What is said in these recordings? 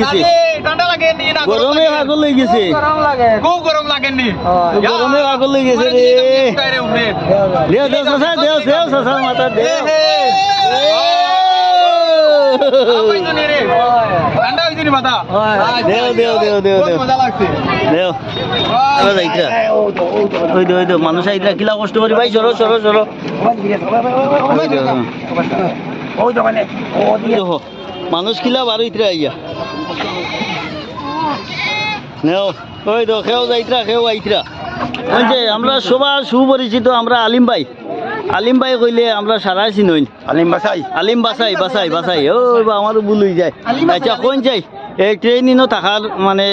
গেছে। ঠান্ডা লাগে নি গরমে পাগল হয়ে গেছে। খুব গরম লাগে। গরমে পাগল হয়ে গেছে রে। দেও দেও সসা দেও দেও। সসা মাথা? দেও মানুষ আইতরা কিলা কষ্ট করি। ভাই সরো সরো সরো। ওই দোকানে মানুষ কিলা বারো ইতরা আইয়া। নেও। ওই দো খেও যাইতরা খেও আইতরা। ওই যে আমরা সবার সুপরিচিত আমরা আলিম ভাই। আলিম ভাই কইলে আমরা সারা চিনইন আলিম বাসাই আলিম বাসাই বাসাই বাসাই ও আমারও ভুল হয়ে যায়। আচ্ছা কোন চাই এই ট্রেনিনও থাকার মানে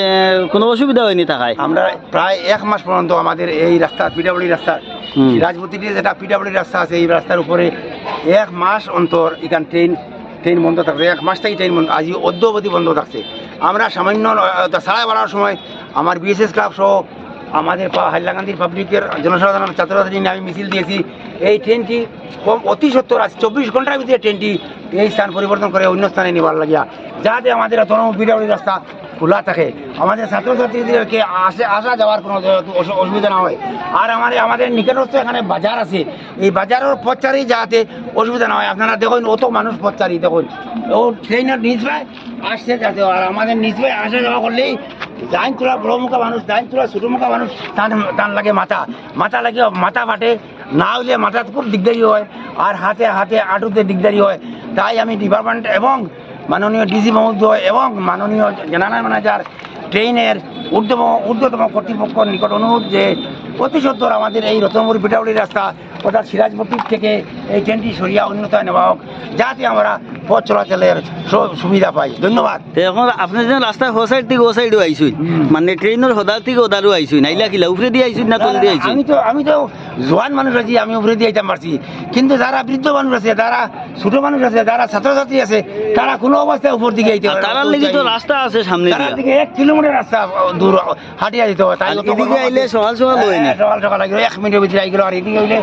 কোনো অসুবিধা হয়নি থাকায়? আমরা প্রায় এক মাস পর্যন্ত আমাদের এই রাস্তা পিডাবলি রাস্তা। রাজপথিতে যেটা পিডাবলি রাস্তা আছে এই রাস্তার উপরে এক মাস অন্তর এখান ট্রেন ট্রেন বন্ধ থাকছে, এক মাস থেকে ট্রেন বন্ধ আজ অদ্যবধি বন্ধ থাকছে। আমরা সামান্য সাড়ে বারোটার সময় আমার বিএসএস ক্লাব সহ আমাদের হাইলাকান্দির পাবলিকের জনসাধারণ, ছাত্রছাত্রী নিয়ে আমি মিছিল দিয়েছি। এই ট্রেনটি কম অতি সত্তর, আজ চব্বিশ ঘণ্টার ভিতরে ট্রেনটি এই স্থান পরিবর্তন করে অন্য স্থানে নেবার লাগিয়া। যাতে আমাদের তরম পিডাবলি রাস্তা খোলা থাকে। আমাদের ছাত্রছাত্রীদেরকে আসে আসা যাওয়ার কোনো অসুবিধা না হয়। আর আমাদের আমাদের নিকটস্থ এখানে বাজার আছে। এই বাজারের পথচারী যাতে অসুবিধা না হয়। আপনারা দেখুন, অত মানুষ পথচারী, দেখুন। ও ট্রেনের নিচ পায় আসছে যাতে। আর আমাদের নিচ পায় আসা যাওয়া করলেই ডাইন তোলা বড় মুখা মানুষ, ডাইন তোলা ছোটো মুখা মানুষ টান টান লাগে মাথা। মাথা লাগে, মাথা বাটে না হলে মাথা খুব দিগদারি হয়। আর হাতে হাতে আঁটুতে দিগদারি হয়। তাই আমি ডিপার্টমেন্ট এবং মাননীয় ডিসি মহোদয় এবং মাননীয় জেনারেল ম্যানেজার, ট্রেনের ঊর্ধ্বতম কর্তৃপক্ষের নিকট অনুরোধ যে অতি সত্তর আমাদের এই রতনপুর পিটাউলি রাস্তা অর্থাৎ সিরাজপট্টির থেকে এই ট্রেনটি সরিয়া অন্যতায় নেওয়া হোক যাতে আমরা পথ চলাচলের সুবিধা পাই। ধন্যবাদ। এখন আপনি যেন রাস্তার হো সাইড থেকে ও সাইডও আইসুন মানে ট্রেনের হদার থেকে ওদারও আইসুন নাইলা কিলা উপরে দিয়ে আইসুন না তল দিয়ে আমি তো আমি তো জোয়ান মানুষ আছি আমি উপরে দিয়ে যেতে পারছি। কিন্তু যারা বৃদ্ধ মানুষ আছে যারা ছোট মানুষ আছে যারা ছাত্রছাত্রী আছে তারা কোনো অবস্থায় উপর দিকে না। তারার লেগে তো রাস্তা আছে সামনে তারার দিকে এক কিলোমিটার রাস্তা দূর হাঁটিয়া যেতে হবে তাই এদিকে আইলে সকাল সকাল না। সকাল সকাল এক মিনিটের ভিতরে আই গেল আর এদিকে হইলে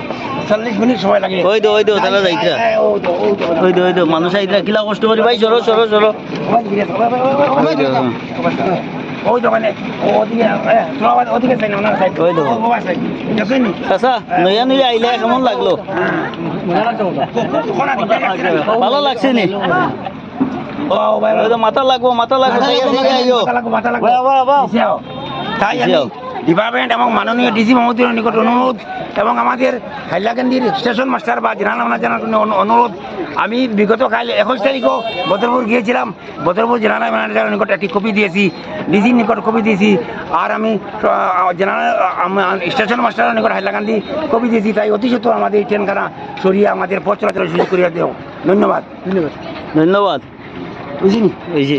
চল্লিশ মিনিট সময় লাগে। ওই তো ওই তো তারা যাইতরা হ্যাঁ, ওই তো, ওই তো, ওই তো ওই তো মানুষ আইতরা কিলা কষ্ট করি? ভাই ওই তো, ওই দোকানে ওদিকে হ্যাঁ, তোমার বাদ- ওনার সাইড ওই নি নয়া নয়া আইলে কেমন লাগল? ভালো লাগছে নি? ও ভাই ওই তো মাথা লাগবো মাথা লাগবো মাথা লাগো, মাথা। বাহ, বাহ, বাহ। তাই। ডিপার্টমেন্ট এবং মাননীয় ডিসি মহোদয়ের নিকট অনুরোধ এবং আমাদের হাইলাকান্দির স্টেশন মাস্টার বা জেনারেল ম্যানেজারের জন্য অনুরোধ। আমি বিগত কাল একুশ তারিখও বদরপুর গিয়েছিলাম। বদরপুর জেনারেল ম্যানেজারের নিকট একটি কপি দিয়েছি ডিসির নিকট কপি দিয়েছি। আর আমি জেনারেল স্টেশন মাস্টারের নিকট হাইলাকান্দি কপি দিয়েছি। তাই অতি আমাদের এই ট্রেনখানা সরিয়ে আমাদের পথ চলাচলের সুযোগ করিয়া দেও ধন্যবাদ। ধন্যবাদ। ধন্যবাদ। বুঝিনি? এই যে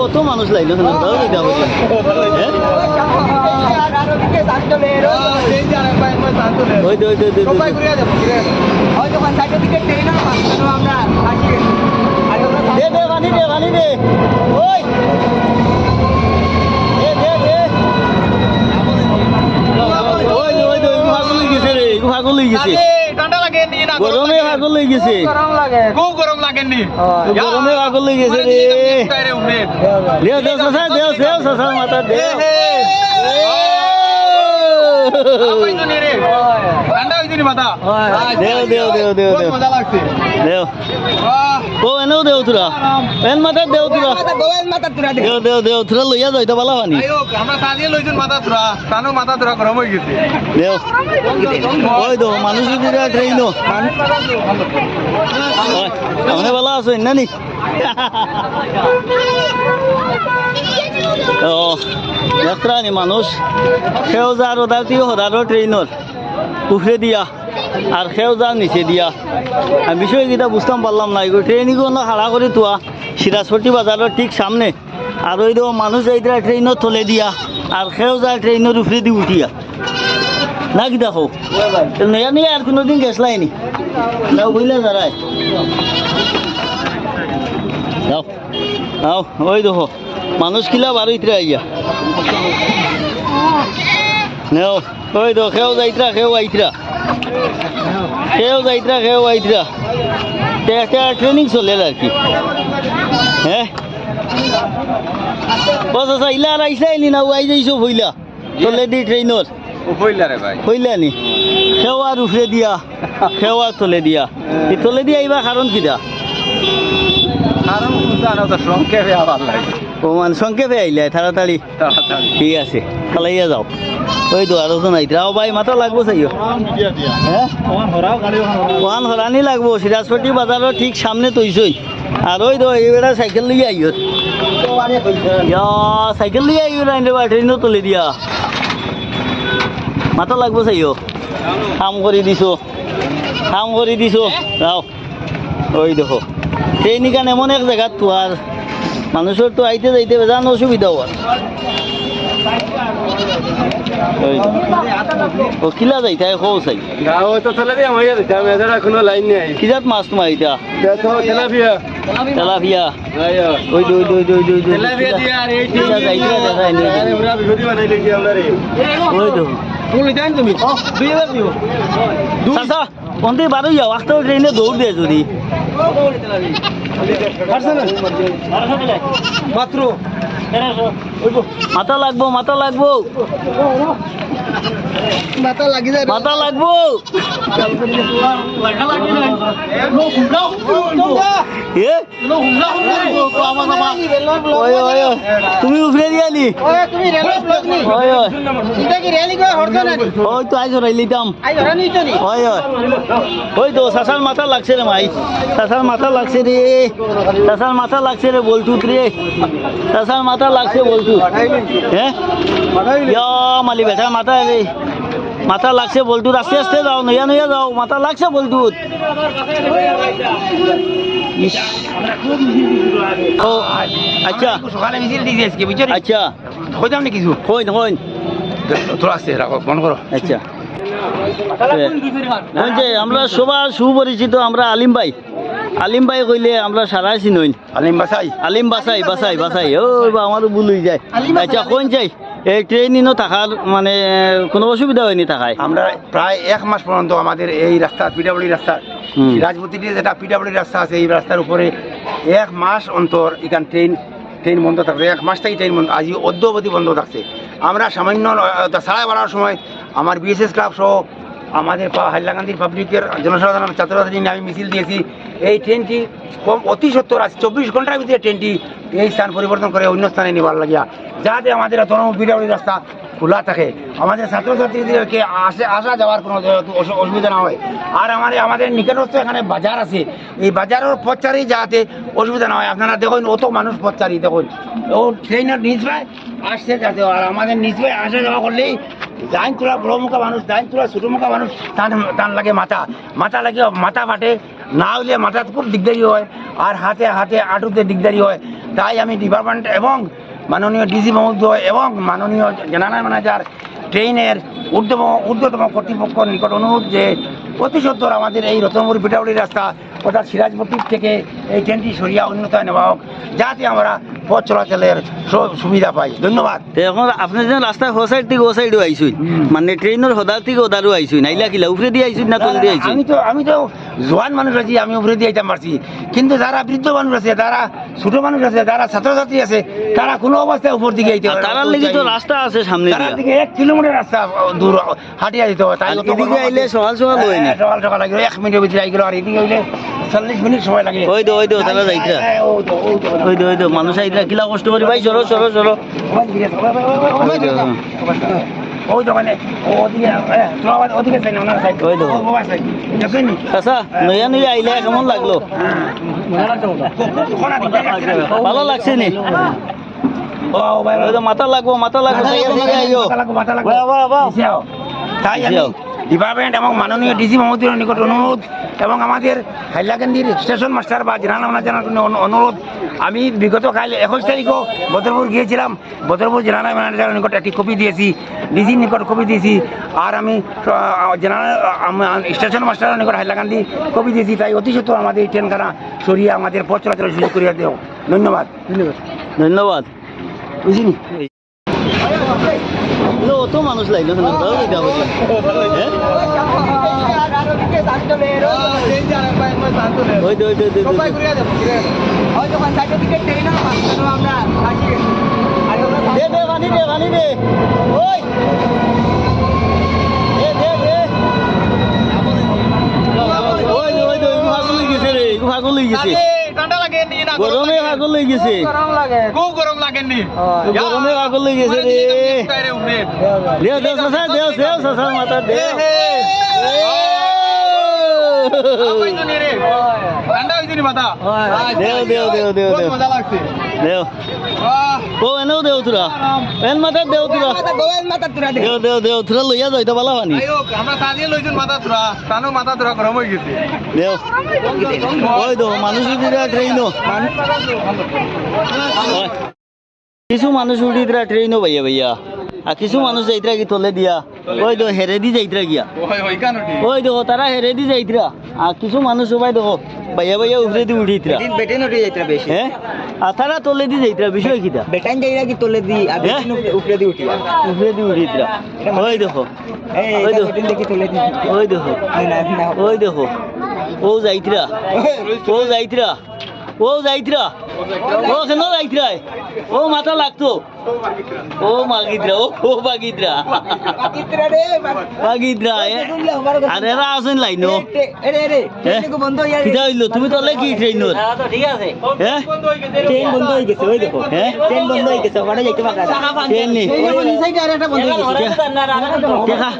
অত মানুষ লাইলো কেন তাও দিতে হবে। হ্যাঁ? ওই তো ওই তো দে দে পানি দে পানি দে ওই। দে দে দে। ওই তো ওই তো ইগু ভাগল হয়ে গেছে লাগে গরমে গেছে। খুব গরম লাগে গরমে ভাগল হয়ে গেছে রে দেও দেও সসা দেও দেও সসা মাথা দেও ঠান্ডা হয়েছে মাথা দেও দেও দেও দেও দেও মজা লাগছে দেও ও এনেও দেও তোরা। এন মাথা দেও তোরা। দেও দেও দেও তোরা লইয়া যাই তো ভালো হানি যাই হোক, আমরা সাজিয়ে লইছেন মাথা তোরা। তানো মাথা তোরা গরম হয়ে গেছে। দেও। ওই তো মানুষ যদি ট্রেনও আমরা ভালো আছো নানি ও যাত্রানি মানুষ। সেউজার ওদার থেকে হদারও ট্রেইনর। উফরে দিয়া। আর যা নিচে দিয়া। আমি বিষয়কিটা বুঝতাম পারলাম না এগুলো ট্রেনগুলো হারা করে তোয়া সিরাজপট্টি বাজারের ঠিক সামনে। আর ওই দেখো মানুষ এইটা ট্রেনের তলে দিয়া, আর সেউজার ট্রেনের উফরে দিয়ে উঠিয়া। না কি দেখো নয়া নিয়ে আর কোনোদিন গেছলাই নি। যাও বুঝলে দাঁড়ায় যাও যাও ওই দেখো মানুষ কিলা বারো ইতরা আইয়া। নেও ওই দেখো খেও যাইতরা খেও আইতরা খেও যাইতরা খেও আইতরা। একটা ট্রেনিং চলে আর কি? হ্যাঁ বস আচ্ছা ইলা আর আইসাই নি না? আই যাইছো ভইলা। তলে দি ট্রেইনর কইলা রে ভাই। নি? সেওয়ার উফরে দিয়া। সেওয়ার তলে দিয়া। এই তলে দিয়া আইবা কারণ কিটা? কারণ সংক্ষেপে আবার লাগে। ও মানে সংক্ষেপে আইলে তাড়াতাড়ি তাড়াতাড়ি ঠিক আছে। চালাইয়া যাও। ওই তো আরও আইতে। রাও ভাই মাথা লাগবো চাইও হ্যাঁ ওয়ান হরানি লাগবো। সিরাজপট্টি বাজারের ঠিক সামনে তৈছই। আর ওই তো এইবেলা সাইকেল লিয়ে আইও সাইকেল লিয়ে আইও না এনে ট্রেনও তুলে দিয়া। মাথা লাগবো চাইও কাম করে দিছো। কাম করে দিছো। রাও ওই দেখো। ট্রেন ইখান এমন এক জায়গাত তো আর মানুষের তো আইতে যাইতে বেজান অসুবিধা হওয়ার ও কিলা যাইতে কৌ চাই। গাঁও তো চলে দিয়ে আমার ইয়াতে আমি এদের কোনো লাইন নেই। কিজাত মাছ তোমার এটা তো তেলাপিয়া। তেলাপিয়া। আইয়া ওই দই দই দই দই দই তেলাপিয়া দিয়ে আর এই কিলা যাইতে দেখাই নি আরে পুরা বিভূতি বানাই লেছি আমরা রে ওই তো বলি জান তুমি। দুই হাজার দিব। চাচা অন্তে বারো যাও। আখটা ট্রেনে দৌড় দিয়ে যদি। মাত্র মাথা লাগবো মাথা লাগবো। মাথা লাগি যায় মাথা লাগবো। তুমি উফরে দিয়া নি তুমি রেলওয়ে ব্লক নি। ওই ওই। এটা কি রেলি করে হরছো না ওই তো আইসো রাইলিতাম আই ধরা নিছো নি। ওই তো সাসার মাথা লাগছে রে মাই সাসার মাথা লাগছে রে। সাসার মাথা লাগছে রে বলতুত রে। সাসার মাথা লাগছে বলতু হ্যাঁ? মালি বেটা মাথা রে মাথা লাগছে বলতুত আস্তে আস্তে যাও নইয়া নইয়া যাও মাথা লাগছে ইস। ও আচ্ছা। সকালে মিছিল দিয়েছি আজকে বুঝছ আচ্ছা। না কিছু? তোরা রাখো করো। আচ্ছা। আমরা সবার সুপরিচিত আমরা আলিম ভাই। আলিম ভাই কইলে আমরা সারা চিনইন আলিম বাসাই? আলিম বাসাই বাসাই বাসাই। ও বা আমারও ভুল হয়ে যায়। আচ্ছা কোন চাই? এই ট্রেনিনও থাকার মানে কোনো অসুবিধা হয়নি থাকায়? আমরা প্রায় এক মাস পর্যন্ত আমাদের এই রাস্তা পিডাবলি রাস্তা হুম। রাজপথিতে যেটা পিডাবলি রাস্তা আছে এই রাস্তার উপরে এক মাস অন্তর এখান ট্রেন ট্রেন বন্ধ থাকছে এক মাস থেকে ট্রেন বন্ধ আজ অদ্য অবধি বন্ধ থাকছে। আমরা সামান্য সাড়ে বারোটার সময় আমার বিএসএস ক্লাব সহ আমাদের হাইলাকান্দির পাবলিকের জনসাধারণ ছাত্রছাত্রী নিয়ে আমি মিছিল দিয়েছি। এই ট্রেনটি কম অতি সত্তর আজ চব্বিশ ঘণ্টার ভিতরে ট্রেনটি এই স্থান পরিবর্তন করে অন্য স্থানে নেবার লাগিয়া, যাতে আমাদের তরুণ রাস্তা খোলা থাকে। আমাদের ছাত্রছাত্রীদেরকে আসে আসা যাওয়ার কোনো অসুবিধা না হয়। আর আমাদের আমাদের নিকটস্থ এখানে বাজার আছে। এই বাজারের পথচারী যাতে অসুবিধা না হয়। আপনারা দেখুন, অত মানুষ পথচারী দেখুন। ও ট্রেনের নিচ পায় আসছে যাতে আর আমাদের নিচ পায় আসা যাওয়া করলেই ডাইন তোলা বড় মুখা মানুষ, ডাইন তোলা ছোটো মুখা মানুষ টান টান লাগে মাথা। মাথা লাগে মাথা ফাটে। না হলে মাথা খুব দিগদারি হয়। আর হাতে হাতে আঁটুতে দিগদারি হয়। তাই আমি ডিপার্টমেন্ট এবং মাননীয় ডিসি মহোদয় এবং মাননীয় জেনারেল ম্যানেজার ট্রেনের ঊর্ধ্ব ঊর্ধ্বতম কর্তৃপক্ষ নিকট অনুরোধ যে অতি সত্তর আমাদের এই রতনপুর পিটাউলি রাস্তা অর্থাৎ সিরাজপট্টির থেকে এই ট্রেনটি সরিয়া অন্যতায় নেওয়া হোক যাতে আমরা পথ চলাচলের সুবিধা পাই। ধন্যবাদ। এখন আপনি যে রাস্তায় হো সাইড থেকে ও সাইডও আইসুই মানে ট্রেনের হদার থেকে ওদারও আইসুই নাইলা কিলা উপরে দিয়ে আইসুই না তল দিয়ে আইসুই আমি তো আমি তো জোয়ান মানুষ আছি আমি উপরে দিয়ে যেতে পারছি কিন্তু যারা বৃদ্ধ মানুষ আছে যারা ছোট মানুষ আছে যারা ছাত্রছাত্রী আছে তারা কোনো অবস্থায় উপর দিকে যেতে পারে। তারার লেগে তো রাস্তা আছে সামনে তারার দিকে এক কিলোমিটার রাস্তা দূর হাঁটিয়া যেতে হবে তাই এদিকে আইলে সকাল সকাল হয় না। হ্যাঁ, সকাল সকাল লাগে এক মিনিটের ভিতরে আইগুলো আর এদিকে হইলে চল্লিশ মিনিট সময় লাগে। ওই তো, ওই তো, তারা যাইতে। ওই তো, ওই তো, ওই তো ওই তো মানুষ আইতরা কিলা কষ্ট করি? ভাই চলো চলো চলো। ওই। দোকানে ওদিকে ওই তো। নয়া নয়া আইলে কেমন লাগল? ভালো লাগছে নি? মাথা লাগবো মাথা লাগবো। মাথা লাগবো, মাথা লাগবো, ডিপার্টমেন্ট এবং মাননীয় ডিসি মহোদয়ের নিকট অনুরোধ এবং আমাদের হাইলাকান্দির স্টেশন মাস্টার বা জেনারেল ম্যানেজারের জন্য অনুরোধ। আমি বিগত কাল একুশ তারিখও বদরপুর গিয়েছিলাম। বদরপুর জেনারেল ম্যানেজারের নিকট একটি কপি দিয়েছি ডিসির নিকট কপি দিয়েছি। আর আমি জেনারেল স্টেশন মাস্টারের নিকট হাইলাকান্দি কপি দিয়েছি। তাই অতি সত্ত্বর আমাদের এই ট্রেনখানা সরিয়ে আমাদের পথ চলাচলের সুযোগ করিয়া দেও। ধন্যবাদ। ধন্যবাদ। বুঝিনি? অত মানুষ লাগল? হ্যাঁ ট্রেন ওই আরেক ওই একবার ওই চলে ওই দে ওই দে, ওই ওই সবাই ওই দে। ওই যাব। ওই যাব দে দে পানি দে পানি দে ওই দে দে দে ওই দে ওই দে ইগু ভাগল হয়ে গেছে রে ইগু ভাগল হয়ে গেছে আরে, ঠান্ডা লাগে নি না গরমে ভাগল হয়ে গেছে। খুব গরম লাগেন নি গরমে ভাগল হয়ে। গেছে রে। দেও দেও সসা দেও দেও সসা মাথা দেও। ঠান্ডা হয়েছে নি মাথা দেও দেও দেও দেও দেও। মজা লাগছে। দেও। ও এনেও দেও তোরা এন মাথা দেও তোরা দেও দেও দেও তোরা লইয়া যাইতে পালা পানি আমরা সাজিয়ে লইছেন মাথা তোরা তানো মাথা তোরা গরম হয়ে গেছে। দেও ওই তো। মানুষ উঠিরা ট্রেনও কিছু মানুষ উঠিরা ট্রেনও ভাইয়া ভাইয়া। আর কিছু মানুষ যাইতরা কি তলে দিয়া। ওই তো হেরে দি যাইতরা গিয়া। ওই দেখো তারা হেরে দি যাইতরা আর কিছু মানুষ সবাই দেখো ভাইয়া ভাইয়া উপরে দি উঠিতরা বেটেন উঠে যাইতে বেশি হ্যাঁ আর তারা তলে দি যাইতরা বিষয় কিটা বেটাইন যাইরা কি তোলে দি আর? বেটেন উপরে- উপরে দি উঠিয়া উপরে দি উঠিতরা ওই দেখো ওই দেখো বেটেন দেখি তোলে দি ওই দেখো ওই দেখো ও যাইতরা ও যাইতরা ও যাইতরা ও কেন যাইতরা ও মাথা লাগতো ও মাগিদ্রা ও ও বাগিদ্রা বাগিদ্রা আর এরা আছেন লাইন হ্যাঁ? ট্রেন কিটা হইল তুমি তলে কি ট্রেনত হ্যাঁ ট্রেন বন্ধ হয়ে গেছে ওই দেখো হ্যাঁ? ট্রেন বন্ধ হয়ে গেছে ওখানে যাইতে পারা ট্রেন নি দেখা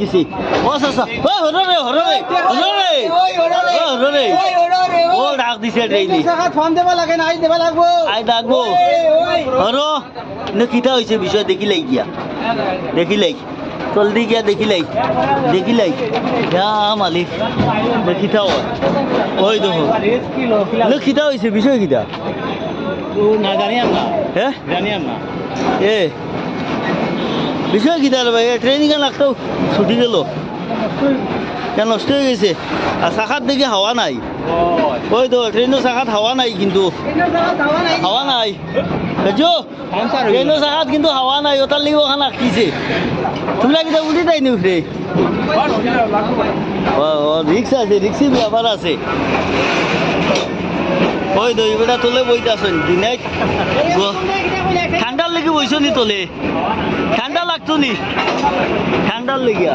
গেছি ও চাচা ও হর রে হর রে হর হর রে ও ডাক দিছে ট্রেনি ফোন দেবা লাগে না আই দেবা লাগবো। আই ডাকবো হর নে কিটা হইছে বিষয় দেখি লাই গিয়া। দেখি লাই। জলদি গিয়া দেখি লাই। দেখি লাই। ইয়া মালিক দেখিতা ওই দেখো। নে কিটা হইছে বিষয় কিটা? না জানি না হ্যাঁ জানি না এ বিষয় কি তার ভাই? ট্রেনিং লাগতো ছুটি গেল। কেন নষ্ট হয়ে গেছে? আর শাখার দিকে হাওয়া নাই? ওই তো ট্রেনের শাখাত হাওয়া নাই কিন্তু। হাওয়া নাই। বুঝছ ট্রেনের শাখাত কিন্তু হাওয়া নাই ওটার লিগে ওখানে আঁকিছে তোমরা কিটা উঠি তাই নি উঠে রিক্স আছে রিক্সি ব্যাপার আছে। ওই তো এবার তোলে বইতে আসেন দিনে ঠান্ডার লেগে বইছ নি তোলে। ঠান্ডা লাগতো নি ঠান্ডার লেগিয়া।